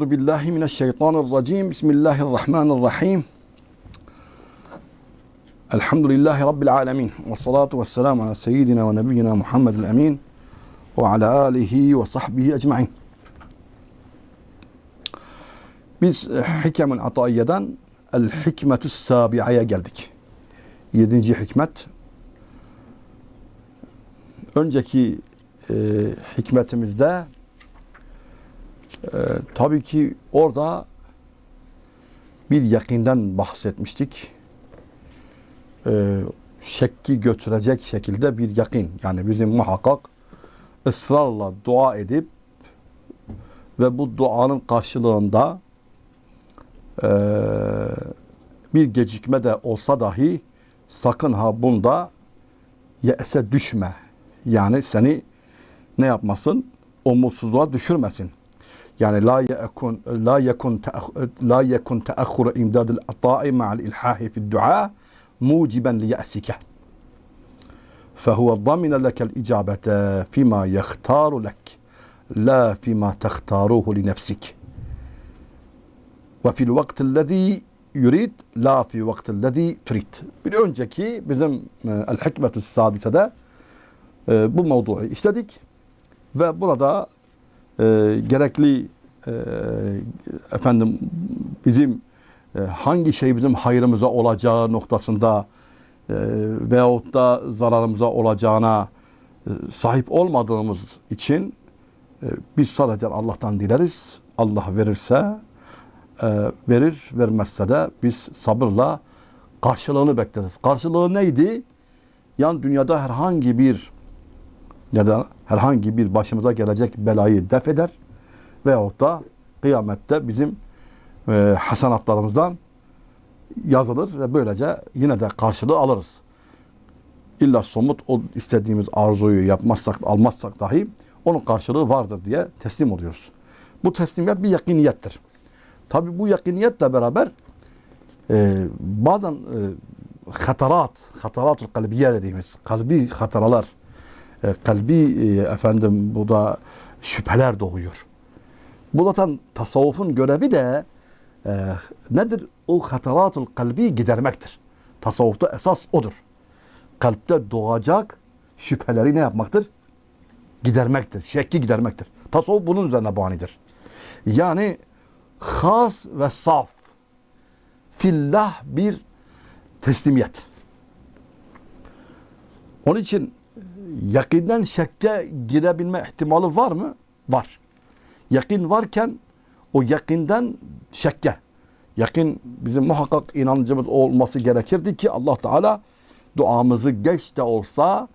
Euzu billahi mineşşeytanirracim. Bismillahirrahmanirrahim. Elhamdülillahi rabbil alamin. Ve salatu vesselam ala seyyidina ve nebiyyina Muhammedil emin ve ala alihi ve sahbihi ecmaîn. Biz eh, Hikemül Ataiye'den El Hikmetü's Sabi'aya geldik. Yedinci hikmet. Önceki e, hikmetimizde e, tabii ki orada bir yakinden bahsetmiştik. E, şekki götürecek şekilde bir yakin. Yani bizim muhakkak ısrarla dua edip ve bu duanın karşılığında e, bir gecikme de olsa dahi sakın ha bunda yese düşme. Yani seni ne yapmasın? Umutsuzluğa düşürmesin. يعني لا يكون لا يكون لا يكون تأخر إمداد العطاء مع الإلحاح في الدعاء موجبا ليأسك. فهو ضمن لك الإجابة فيما يختار لك لا فيما تختاره لنفسك. وفي الوقت الذي يريد لا في وقت الذي تريد. bir önceki بزم الحكمة السادسة ده bu اشتدك. ve burada gerekli e, efendim bizim e, hangi şey bizim hayrımıza olacağı noktasında e, veyahut da zararımıza olacağına e, sahip olmadığımız için e, biz sadece Allah'tan dileriz. Allah verirse e, verir, vermezse de biz sabırla karşılığını bekleriz. Karşılığı neydi? Yan dünyada herhangi bir ya da herhangi bir başımıza gelecek belayı def eder veyahut da kıyamette bizim e, hasanatlarımızdan yazılır ve böylece yine de karşılığı alırız. İlla somut o istediğimiz arzuyu yapmazsak, almazsak dahi onun karşılığı vardır diye teslim oluyoruz. Bu teslimiyet bir yakiniyettir. Tabi bu yakiniyetle beraber e, bazen e, hatarat, hataratul kalbiye dediğimiz kalbi hataralar, e, kalbi e, efendim bu da şüpheler doğuyor. Bu zaten tasavvufun görevi de e, nedir? O hataratul kalbi gidermektir. Tasavvufta esas odur. Kalpte doğacak şüpheleri ne yapmaktır? Gidermektir. Şekki gidermektir. Tasavvuf bunun üzerine banidir. Yani has ve saf fillah bir teslimiyet. Onun için yakinden şekke girebilme ihtimali var mı? Var. Yakin varken o yakinden şekke. Yakin bizim muhakkak inancımız olması gerekirdi ki Allah Teala duamızı geç de olsa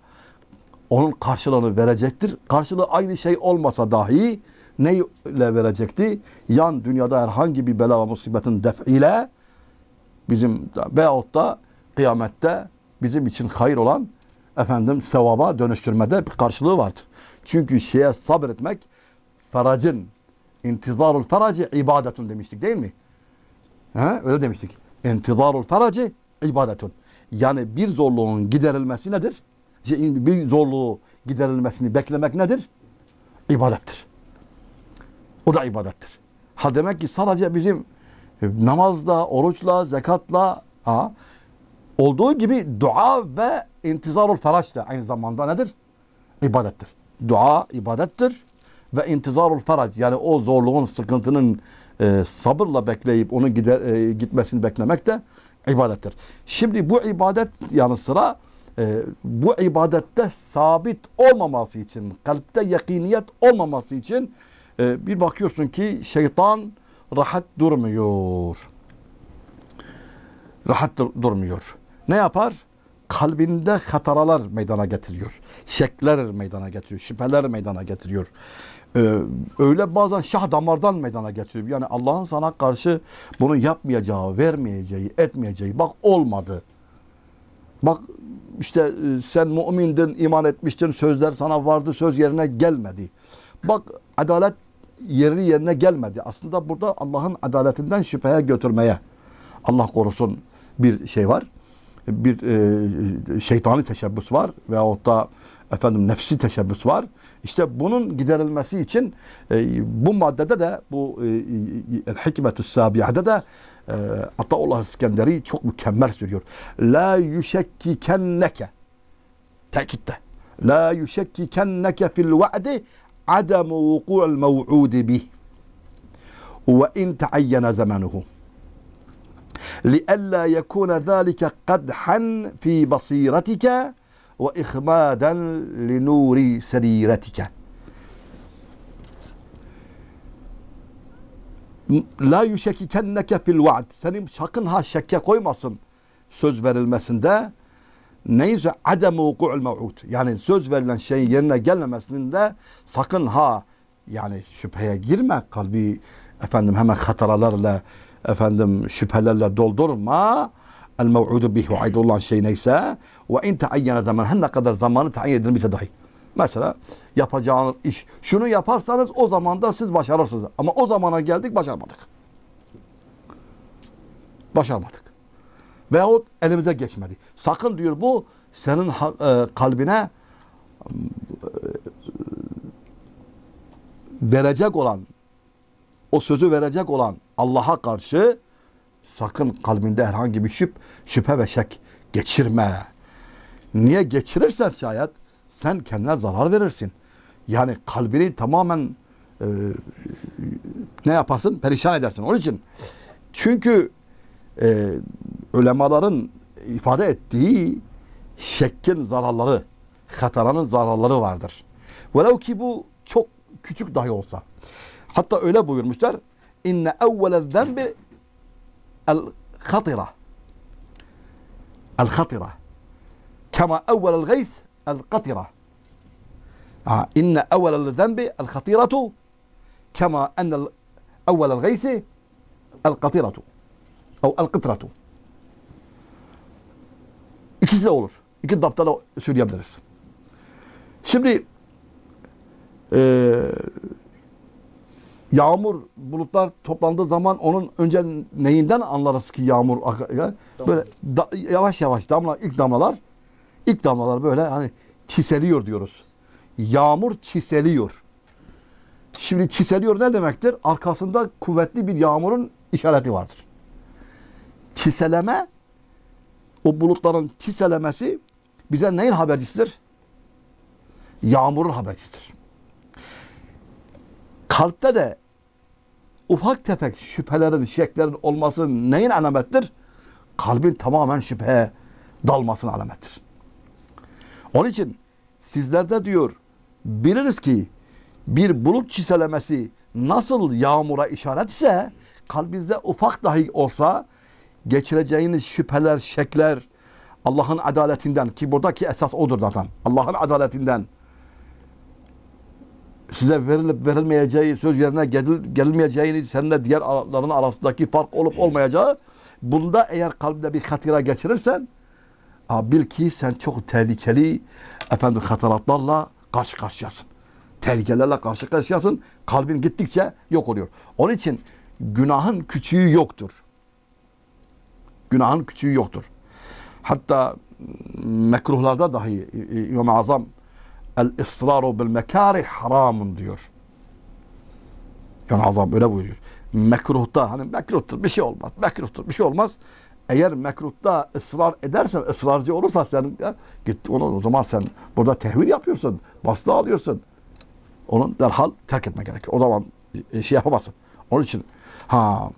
onun karşılığını verecektir. Karşılığı aynı şey olmasa dahi neyle verecekti? Yan dünyada herhangi bir bela ve musibetin def'iyle bizim veyahut da kıyamette bizim için hayır olan efendim sevaba dönüştürmede bir karşılığı vardır. Çünkü şeye sabretmek faracın intizarul faracı ibadetun demiştik değil mi? He? Öyle demiştik. İntizarul faracı ibadetun. Yani bir zorluğun giderilmesi nedir? Bir zorluğu giderilmesini beklemek nedir? İbadettir. O da ibadettir. Ha demek ki sadece bizim namazla, oruçla, zekatla ha, olduğu gibi dua ve intizarul feraç da aynı zamanda nedir? İbadettir. Dua ibadettir ve intizarul ferac yani o zorluğun, sıkıntının e, sabırla bekleyip onun gider, e, gitmesini beklemek de ibadettir. Şimdi bu ibadet yanı sıra e, bu ibadette sabit olmaması için, kalpte yakiniyet olmaması için e, bir bakıyorsun ki şeytan rahat durmuyor. Rahat dur durmuyor. Ne yapar? Kalbinde hataralar meydana getiriyor. Şekler meydana getiriyor. Şüpheler meydana getiriyor. Ee, öyle bazen şah damardan meydana getiriyor. Yani Allah'ın sana karşı bunu yapmayacağı, vermeyeceği, etmeyeceği. Bak olmadı. Bak işte e, sen mümindin, iman etmiştin, sözler sana vardı, söz yerine gelmedi. Bak adalet yeri yerine gelmedi. Aslında burada Allah'ın adaletinden şüpheye götürmeye Allah korusun bir şey var bir e, şeytani teşebbüs var veyahut da efendim nefsi teşebbüs var. İşte bunun giderilmesi için e, bu maddede de bu e, e Hikmetü Sabiha'da da e, Ataullah İskenderi çok mükemmel söylüyor. La yüşekkikenneke tekitte. La yüşekkikenneke fil va'di adamu vuku'l mev'udi bih ve in teayyene zemanuhu. لئلا يكون ذلك قدحا في بصيرتك وإخمادا لنور سريرتك La yüşekikenneke fil vaad. Senin sakın ha şekke koymasın söz verilmesinde. Neyse adem vuku'ul mev'ud. Yani söz verilen şeyin yerine gelmemesinde sakın ha yani şüpheye girme. Kalbi efendim hemen hataralarla efendim şüphelerle doldurma. El mev'udu bih vaid olan şey neyse ve in taayyene zaman her ne kadar zamanı tayin edilmişse dahi. Mesela yapacağınız iş şunu yaparsanız o zamanda siz başarırsınız. Ama o zamana geldik başarmadık. Başarmadık. Veyahut elimize geçmedi. Sakın diyor bu senin e, kalbine e, verecek olan o sözü verecek olan Allah'a karşı sakın kalbinde herhangi bir şüp, şüphe ve şek geçirme. Niye geçirirsen şayet sen kendine zarar verirsin. Yani kalbini tamamen e, ne yaparsın? Perişan edersin. Onun için çünkü e, ulemaların ifade ettiği şekkin zararları, hataranın zararları vardır. Velev ki bu çok küçük dahi olsa. Hatta öyle buyurmuşlar. İnne evvele zenbi el hatira. El hatira. Kema evvelel gays el katira. İnne evvelel zenbi el hatiratu kema ennel evvelel gaysi el katiratu. Ev el kıtratu. İkisi de olur. İki dapta da söyleyebiliriz. Şimdi eee yağmur bulutlar toplandığı zaman onun önce neyinden anlarız ki yağmur böyle da- yavaş yavaş damla ilk damlalar ilk damlalar böyle hani çiseliyor diyoruz. Yağmur çiseliyor. Şimdi çiseliyor ne demektir? Arkasında kuvvetli bir yağmurun işareti vardır. Çiseleme o bulutların çiselemesi bize neyin habercisidir? Yağmurun habercisidir. Kalpte de ufak tefek şüphelerin, şeklerin olması neyin alamettir? Kalbin tamamen şüpheye dalmasının alamettir. Onun için sizlerde diyor biliriz ki bir bulut çiselemesi nasıl yağmura işaret ise kalbinizde ufak dahi olsa geçireceğiniz şüpheler, şekler Allah'ın adaletinden ki buradaki esas odur zaten. Allah'ın adaletinden size verilip verilmeyeceği, söz yerine gelil, gelmeyeceğini, seninle diğerlerin arasındaki fark olup olmayacağı, bunda eğer kalbinde bir hatira geçirirsen, bil ki sen çok tehlikeli efendim hataratlarla karşı karşıyasın. Tehlikelerle karşı karşıyasın. Kalbin gittikçe yok oluyor. Onun için günahın küçüğü yoktur. Günahın küçüğü yoktur. Hatta mekruhlarda dahi İmam-ı Azam el ısraru bil mekarih haramun diyor. Yani azam öyle buyuruyor. Mekruhta hani mekruhtur bir şey olmaz. Mekruhtur bir şey olmaz. Eğer mekruhta ısrar edersen, ısrarcı olursan sen ya, git onu o zaman sen burada tehvil yapıyorsun. Bastı alıyorsun. Onun derhal terk etme gerekir. O zaman e, şey yapamazsın. Onun için ha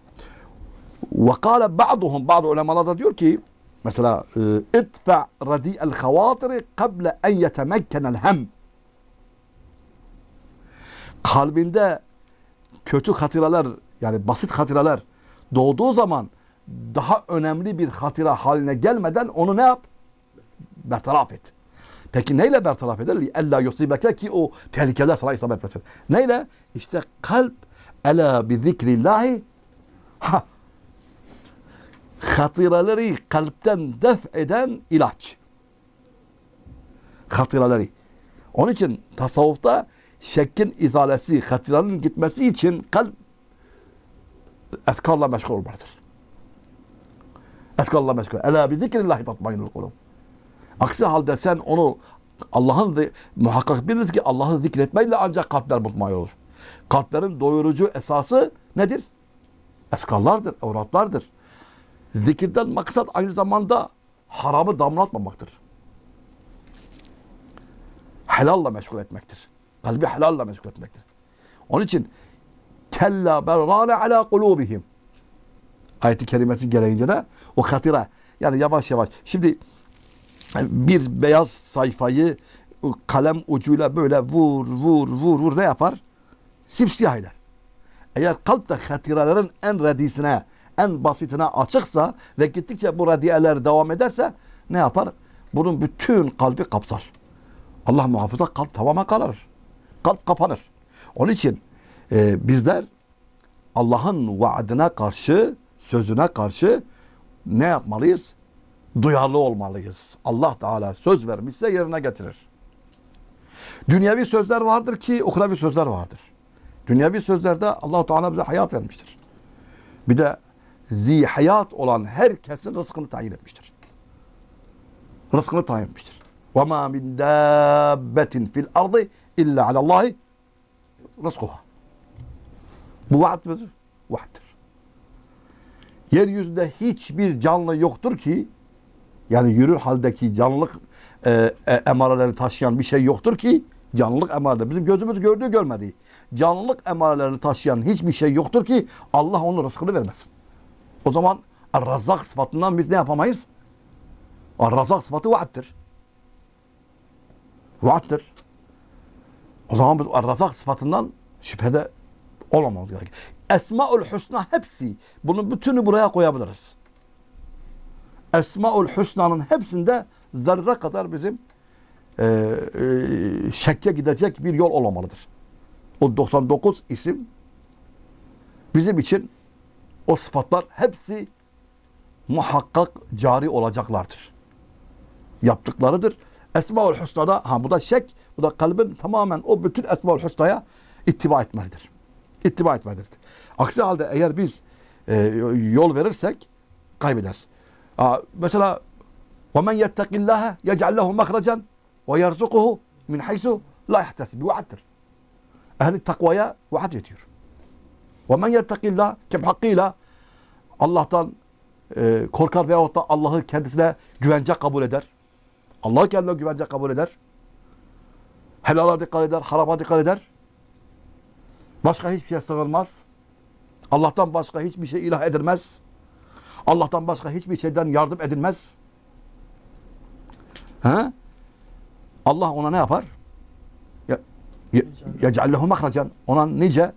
ve kâle ba'duhum bazı ulemalar da diyor ki mesela e, itfa radi'el havatiri kable en yetemekkenel hem kalbinde kötü hatiralar yani basit hatiralar doğduğu zaman daha önemli bir hatira haline gelmeden onu ne yap? Bertaraf et. Peki neyle bertaraf eder? Ella yusibeke ki o tehlikeler sana isabet etmesin. Neyle? İşte kalp ela bi zikrillahi ha hatiraları kalpten def eden ilaç. Hatiraları. Onun için tasavvufta şekkin izalesi, hatiranın gitmesi için kalp efkarla meşgul olmalıdır. Efkarla meşgul. Ela bi zikrillahi tatmainul kulub. Aksi halde sen onu Allah'ın muhakkak biliriz ki Allah'ı zikretmeyle ancak kalpler mutmain olur. Kalplerin doyurucu esası nedir? Eskallardır, evratlardır. Zikirden maksat aynı zamanda haramı damlatmamaktır. Helalla meşgul etmektir. Kalbi helalla meşgul etmektir. Onun için kella berrane ala kulubihim ayeti kerimesi gereğince de o hatira yani yavaş yavaş şimdi bir beyaz sayfayı kalem ucuyla böyle vur vur vur vur ne yapar? Simsiyah eder. Eğer kalp de hatirelerin en redisine, en basitine açıksa ve gittikçe bu radiyeler devam ederse ne yapar? Bunun bütün kalbi kapsar. Allah muhafaza kalp tamamen kararır. Kalp kapanır. Onun için e, bizler Allah'ın vaadine karşı, sözüne karşı ne yapmalıyız? Duyarlı olmalıyız. Allah Teala söz vermişse yerine getirir. Dünyevi sözler vardır ki uhrevi sözler vardır. Dünyevi sözlerde Allah Teala bize hayat vermiştir. Bir de zi hayat olan herkesin rızkını tayin etmiştir. Rızkını tayin etmiştir. Ve ma min dabbetin fil ardı illa alallahi rızkuha. Bu vaat midir? Vaattir. Yeryüzünde hiçbir canlı yoktur ki yani yürür haldeki canlılık e, e, emarelerini taşıyan bir şey yoktur ki canlılık emareleri bizim gözümüz gördüğü görmediği canlılık emarelerini taşıyan hiçbir şey yoktur ki Allah onun rızkını vermesin. O zaman Ar-Razzak sıfatından biz ne yapamayız? Ar-Razzak sıfatı vaattir. Vaattir. O zaman biz Ar-Razzak sıfatından şüphede olamamız gerekir. Esmaül Hüsna hepsi. Bunun bütünü buraya koyabiliriz. Esmaül Hüsna'nın hepsinde zerre kadar bizim e, e, şekke gidecek bir yol olmamalıdır. O 99 isim bizim için o sıfatlar hepsi muhakkak cari olacaklardır. Yaptıklarıdır. Esmaül Hüsna'da ha bu da şek, bu da kalbin tamamen o bütün Esmaül Hüsna'ya ittiba etmelidir. İttiba etmelidir. Aksi halde eğer biz e, yol verirsek kaybederiz. Aa, mesela وَمَنْ يَتَّقِ اللّٰهَ يَجْعَلْ لَهُ مَخْرَجًا وَيَرْزُقُهُ مِنْ حَيْسُ لَا يَحْتَسِبِ Bir vaattir. Ehli takvaya vaat ediyor. Ve men yettekillah kim hakkıyla Allah'tan e, korkar veyahut da Allah'ı kendisine güvence kabul eder. Allah'ı kendine güvence kabul eder. Helala dikkat eder, harama dikkat eder. Başka hiçbir şey sığınmaz. Allah'tan başka hiçbir şey ilah edilmez. Allah'tan başka hiçbir şeyden yardım edilmez. He? Allah ona ne yapar? Ya, ya, Yecallehu mahracan. Ona nice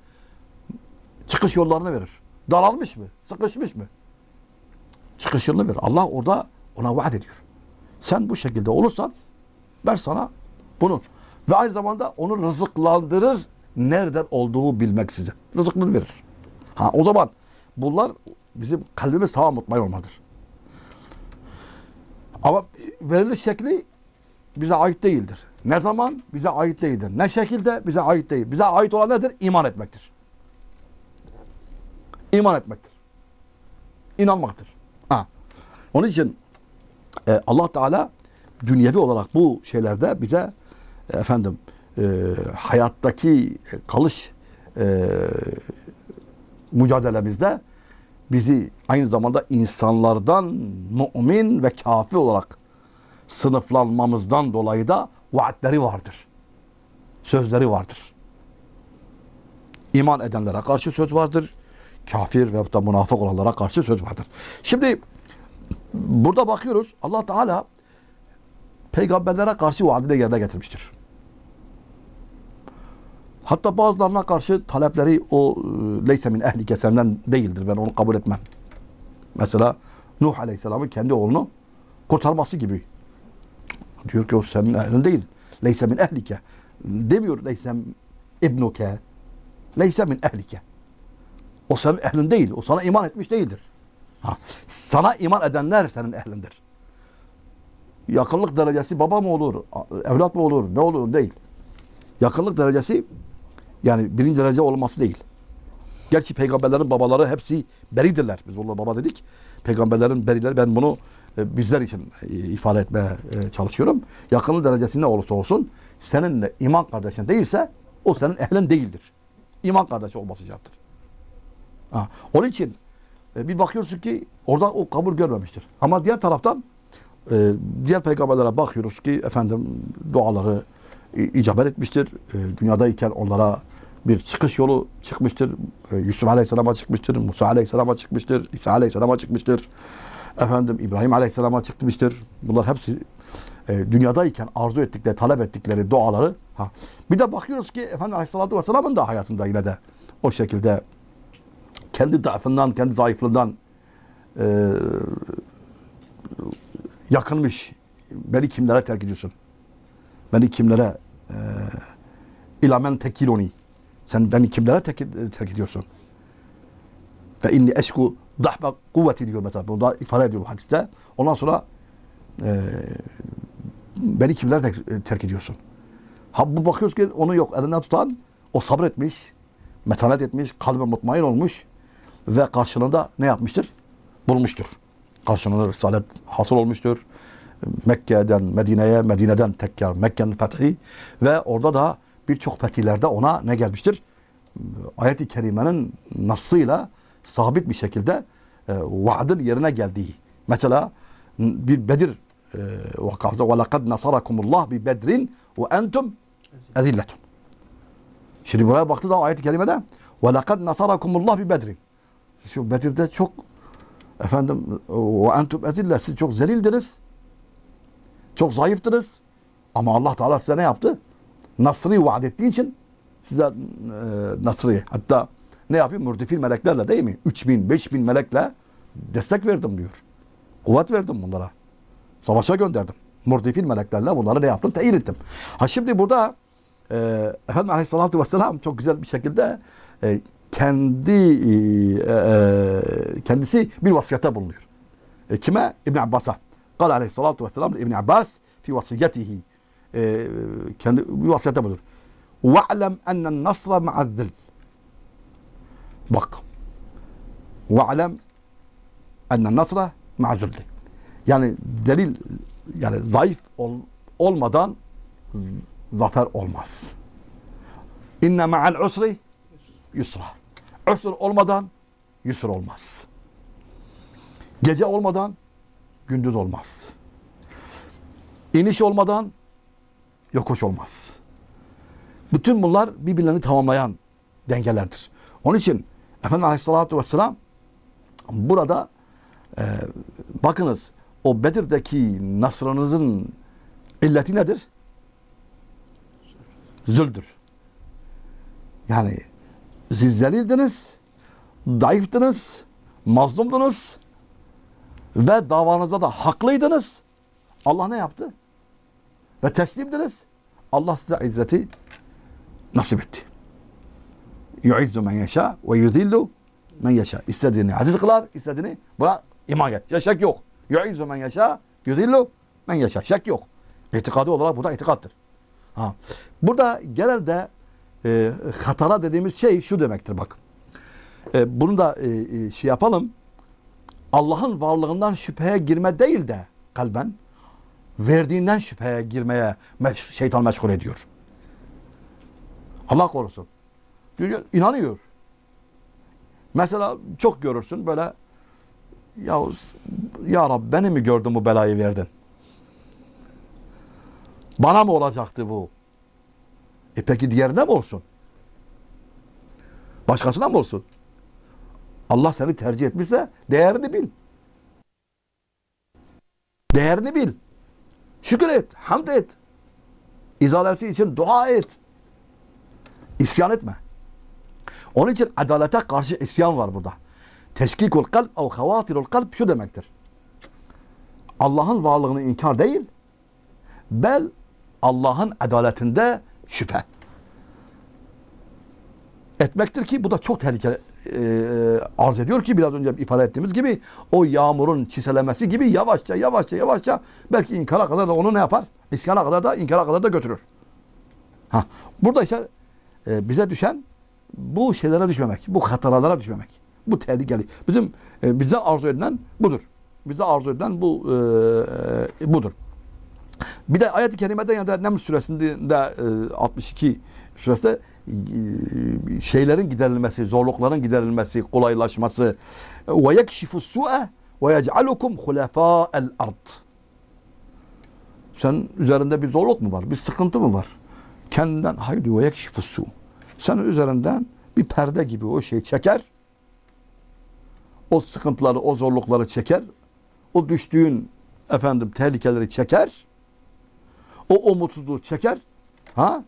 çıkış yollarını verir. Daralmış mı? Sıkışmış mı? Çıkış yolunu verir. Allah orada ona vaat ediyor. Sen bu şekilde olursan ben sana bunu ve aynı zamanda onu rızıklandırır nereden olduğu bilmeksizin. Rızıkını verir. Ha o zaman bunlar bizim kalbimiz tamam mutmain olmalıdır. Ama veriliş şekli bize ait değildir. Ne zaman? Bize ait değildir. Ne şekilde? Bize ait değil. Bize ait olan nedir? İman etmektir. İman etmektir. İnanmaktır. Ha. Onun için e, Allah Teala dünyevi olarak bu şeylerde bize e, efendim e, hayattaki kalış e, mücadelemizde bizi aynı zamanda insanlardan mümin ve kafir olarak sınıflanmamızdan dolayı da vaatleri vardır. Sözleri vardır. İman edenlere karşı söz vardır. Kafir ve da münafık olanlara karşı söz vardır. Şimdi burada bakıyoruz Allah Teala peygamberlere karşı vaadini yerine getirmiştir. Hatta bazılarına karşı talepleri o e, leyse min ehlike senden değildir. Ben onu kabul etmem. Mesela Nuh Aleyhisselam'ın kendi oğlunu kurtarması gibi. Diyor ki o senin ehlin değil. Leyse min ehlike. Demiyor leyse ibnuke. Leyse min ehlike. O senin ehlin değil. O sana iman etmiş değildir. Ha. Sana iman edenler senin ehlindir. Yakınlık derecesi baba mı olur, evlat mı olur, ne olur değil. Yakınlık derecesi yani birinci derece olması değil. Gerçi peygamberlerin babaları hepsi beridirler. Biz onlara baba dedik. Peygamberlerin berileri ben bunu e, bizler için e, ifade etmeye e, çalışıyorum. Yakınlık derecesi ne olursa olsun seninle iman kardeşin değilse o senin ehlin değildir. İman kardeşi olması şarttır. Ha, onun için e, bir bakıyorsun ki orada o kabul görmemiştir. Ama diğer taraftan e, diğer peygamberlere bakıyoruz ki efendim duaları icabet etmiştir. E, dünyadayken onlara bir çıkış yolu çıkmıştır. E, Yusuf Aleyhisselam'a çıkmıştır. Musa Aleyhisselam'a çıkmıştır. İsa Aleyhisselam'a çıkmıştır. Efendim İbrahim Aleyhisselam'a çıkmıştır. Bunlar hepsi e, dünyadayken arzu ettikleri, talep ettikleri duaları. Ha. Bir de bakıyoruz ki Efendimiz Aleyhisselatü Vesselam'ın da hayatında yine de o şekilde kendi zaafından, kendi zayıflığından e, yakınmış. Beni kimlere terk ediyorsun? Beni kimlere e, ilamen tekiloni. Sen beni kimlere terk, terk ediyorsun? Ve inni eşku dahbe kuvveti diyor mesela. Bunu da ifade ediyor bu hadiste. Ondan sonra e, beni kimlere terk, terk ediyorsun? Ha bu bakıyoruz ki onu yok elinden tutan o sabretmiş, metanet etmiş, kalbe mutmain olmuş ve karşılığında ne yapmıştır? Bulmuştur. Karşılığında risalet hasıl olmuştur. Mekke'den Medine'ye, Medine'den tekrar Mekke'nin fethi ve orada da birçok fetihlerde ona ne gelmiştir? Ayet-i Kerime'nin nasıyla sabit bir şekilde e, vaadin yerine geldiği. Mesela bir Bedir e, vakası nasarakumullah bi bedrin ve entum ezilletun. Şimdi buraya baktığı zaman ayet-i kerimede lekad nasarakumullah bi bedrin. Şu Bedir'de çok efendim ve entum ezillet siz çok zelildiniz. Çok zayıftınız. Ama Allah Teala size ne yaptı? Nasrı vaat ettiği için size e, Nasrı hatta ne yapıyor? Murdifil meleklerle değil mi? 3000, 5000 melekle destek verdim diyor. Kuvvet verdim bunlara. Savaşa gönderdim. Murdifil meleklerle bunları ne yaptım? Teyit ettim. Ha şimdi burada e, Efendimiz Aleyhisselatü Vesselam çok güzel bir şekilde e, kendi e, e, e, kendisi bir vasiyette bulunuyor. E, kime? İbn Abbas'a. Kal aleyhissalatu vesselam İbn Abbas fi vasiyetihi. E, kendi bir vasiyette bulunuyor. Ve'lem ennen nasra ma'azzil. Bak. Ve'lem ennen nasra ma'azzil. Yani delil yani zayıf ol, olmadan zafer olmaz. İnne ma'al usri yusra. Usr olmadan yusr olmaz. Gece olmadan gündüz olmaz. İniş olmadan yokuş olmaz. Bütün bunlar birbirlerini tamamlayan dengelerdir. Onun için Efendimiz Aleyhisselatü Vesselam burada e, bakınız o Bedir'deki nasranızın illeti nedir? Züldür. Yani siz zelildiniz, zayıftınız, mazlumdunuz ve davanızda da haklıydınız. Allah ne yaptı? Ve teslimdiniz. Allah size izzeti nasip etti. Yu'izzu men yeşâ ve yuzillu men yeşâ. İstediğini aziz kılar, istediğini buna iman et. Ya şek yok. Yu'izzu men yeşâ, yuzillu men yeşâ. Şek yok. İtikadi olarak bu da itikattır. Ha. Burada genelde e, hatara dediğimiz şey şu demektir bak. E, bunu da e, e, şey yapalım. Allah'ın varlığından şüpheye girme değil de kalben verdiğinden şüpheye girmeye meş- şeytan meşgul ediyor. Allah korusun. İnanıyor. Mesela çok görürsün böyle ya, ya Rab beni mi gördün bu belayı verdin? Bana mı olacaktı bu? E peki diğerine mi olsun? Başkasına mı olsun? Allah seni tercih etmişse değerini bil. Değerini bil. Şükür et, hamd et. İzalesi için dua et. İsyan etme. Onun için adalete karşı isyan var burada. Teşkikul kalp o havatirul kalp şu demektir. Allah'ın varlığını inkar değil, bel Allah'ın adaletinde şüphe etmektir ki bu da çok tehlikeli e, arz ediyor ki biraz önce ifade ettiğimiz gibi o yağmurun çiselemesi gibi yavaşça yavaşça yavaşça belki inkara kadar da onu ne yapar? İsyana kadar da inkara kadar da götürür. Ha, burada ise e, bize düşen bu şeylere düşmemek, bu hataralara düşmemek. Bu tehlikeli. Bizim e, bizden arzu edilen budur. bize arzu edilen bu e, budur. Bir de ayet-i kerimede ya da Neml suresinde e, 62 suresinde e, şeylerin giderilmesi, zorlukların giderilmesi, kolaylaşması ve yekşifu su'e ve yec'alukum hulefâ'el ard. Sen üzerinde bir zorluk mu var? Bir sıkıntı mı var? Kendinden haydi ve yekşifu su. Senin üzerinden bir perde gibi o şeyi çeker. O sıkıntıları, o zorlukları çeker. O düştüğün efendim tehlikeleri çeker. O umutsuzluğu çeker. Ha?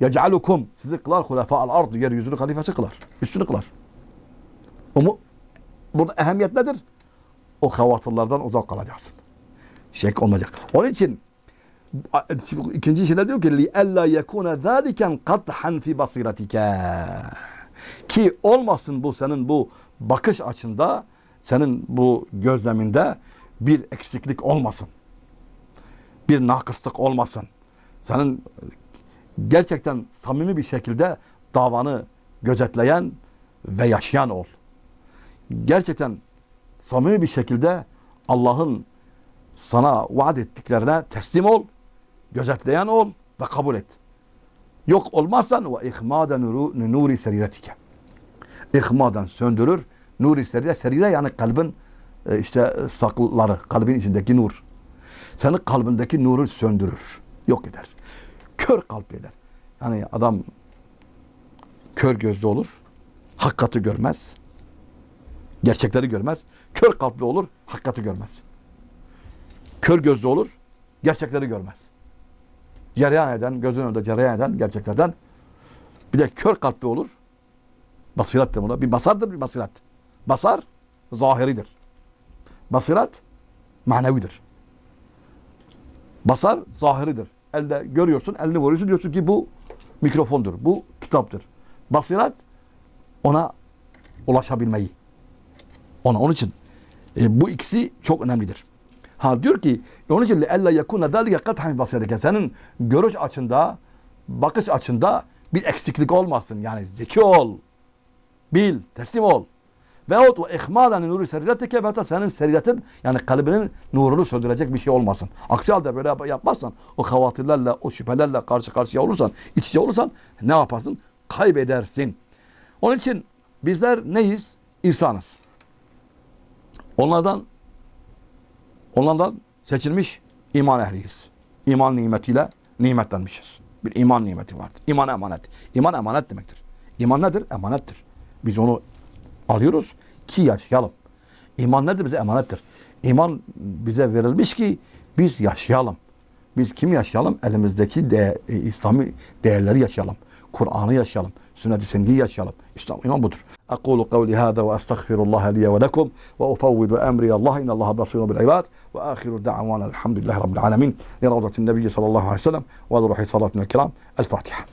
Yec'alukum sizi kılar hulefa'al ardı yeryüzünü halifesi kılar. Üstünü kılar. Umu, burada ehemmiyet nedir? O havatırlardan uzak kalacaksın. Şek olmayacak. Onun için ikinci şeyler diyor ki li ella yekuna zaliken qadhan fi basiretike. Ki olmasın bu senin bu bakış açında, senin bu gözleminde bir eksiklik olmasın. Bir nakıslık olmasın. Senin gerçekten samimi bir şekilde davanı gözetleyen ve yaşayan ol. Gerçekten samimi bir şekilde Allah'ın sana vaat ettiklerine teslim ol, gözetleyen ol ve kabul et. Yok olmazsan ve ihmaden nuri seriretike. İhmadan söndürür, nuri serire, serire yani kalbin e, işte sakları, kalbin içindeki nur. Senin kalbindeki nuru söndürür, yok eder. Kör kalp eder. Yani adam kör gözlü olur, hakikati görmez, gerçekleri görmez. Kör kalpli olur, hakikati görmez. Kör gözlü olur, gerçekleri görmez. Cereyan eden, gözün önünde cereyan eden gerçeklerden bir de kör kalpli olur. Basiret de buna. Bir basardır, bir basiret. Basar, zahiridir. Basiret, manevidir. Basar, zahiridir. Elde görüyorsun, elini vuruyorsun, diyorsun ki bu mikrofondur, bu kitaptır. Basiret, ona ulaşabilmeyi. Ona, onun için e, bu ikisi çok önemlidir. Ha diyor ki onun için ella yekuna dalike kathan basirike senin görüş açında bakış açında bir eksiklik olmasın. Yani zeki ol. Bil, teslim ol. Veyahut o ihmadan nuru seriretike ve hatta senin seriretin yani kalbinin nurunu söndürecek bir şey olmasın. Aksi halde böyle yapmazsan o havatirlerle, o şüphelerle karşı karşıya olursan, iç içe olursan ne yaparsın? Kaybedersin. Onun için bizler neyiz? İnsanız. Onlardan onlardan seçilmiş iman ehliyiz. İman nimetiyle nimetlenmişiz. Bir iman nimeti vardır. İman emanet. İman emanet demektir. İman nedir? Emanettir. Biz onu alıyoruz ki yaşayalım. İman nedir? Bize emanettir. İman bize verilmiş ki biz yaşayalım. Biz kim yaşayalım? Elimizdeki de, e, İslami değerleri yaşayalım. Kur'an'ı yaşayalım. Sünnet-i sendiyi yaşayalım. İslam iman budur. أقول قولي هذا وأستغفر الله لي ولكم وأفوض أمري الله إن الله بصير بالعباد وآخر دعوانا الحمد لله رب العالمين لروضة النبي صلى الله عليه وسلم وذروح صلاتنا الكرام الفاتحة